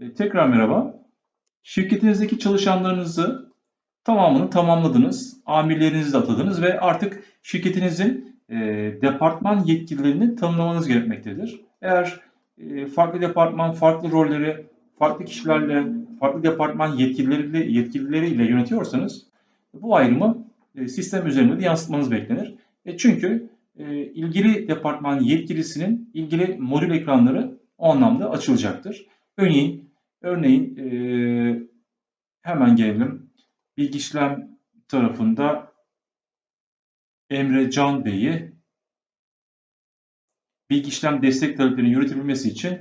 E, tekrar merhaba. Şirketinizdeki çalışanlarınızı tamamını tamamladınız. Amirlerinizi de atadınız ve artık şirketinizin e, departman yetkililerini tanımlamanız gerekmektedir. Eğer e, farklı departman, farklı rolleri, farklı kişilerle, farklı departman yetkilileriyle, yetkilileriyle yönetiyorsanız bu ayrımı e, sistem üzerinde de yansıtmanız beklenir. E, çünkü e, ilgili departman yetkilisinin ilgili modül ekranları o anlamda açılacaktır. Örneğin, örneğin e, hemen gelelim. Bilgi işlem tarafında Emre Can Bey'i bilgi işlem destek taleplerinin yürütebilmesi için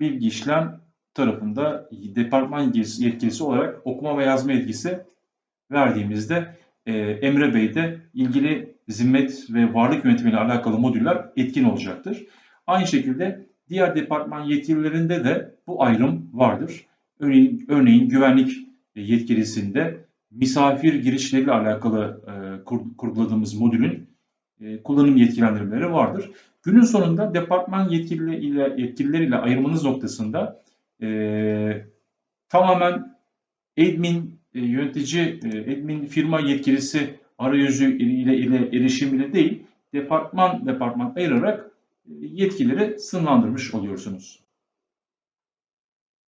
bilgi işlem tarafında departman yetkilisi, olarak okuma ve yazma yetkisi verdiğimizde e, Emre Bey de ilgili zimmet ve varlık yönetimiyle alakalı modüller etkin olacaktır. Aynı şekilde diğer departman yetkililerinde de bu ayrım vardır. Örneğin, örneğin güvenlik yetkilisinde misafir girişleriyle alakalı e, kur, kurguladığımız modülün e, kullanım yetkilendirmeleri vardır. Günün sonunda departman yetkili ile, yetkilileriyle ayırmanız noktasında e, tamamen admin e, yönetici, e, admin firma yetkilisi arayüzü ile, ile erişim ile değil, departman departman ayırarak yetkileri sınırlandırmış oluyorsunuz.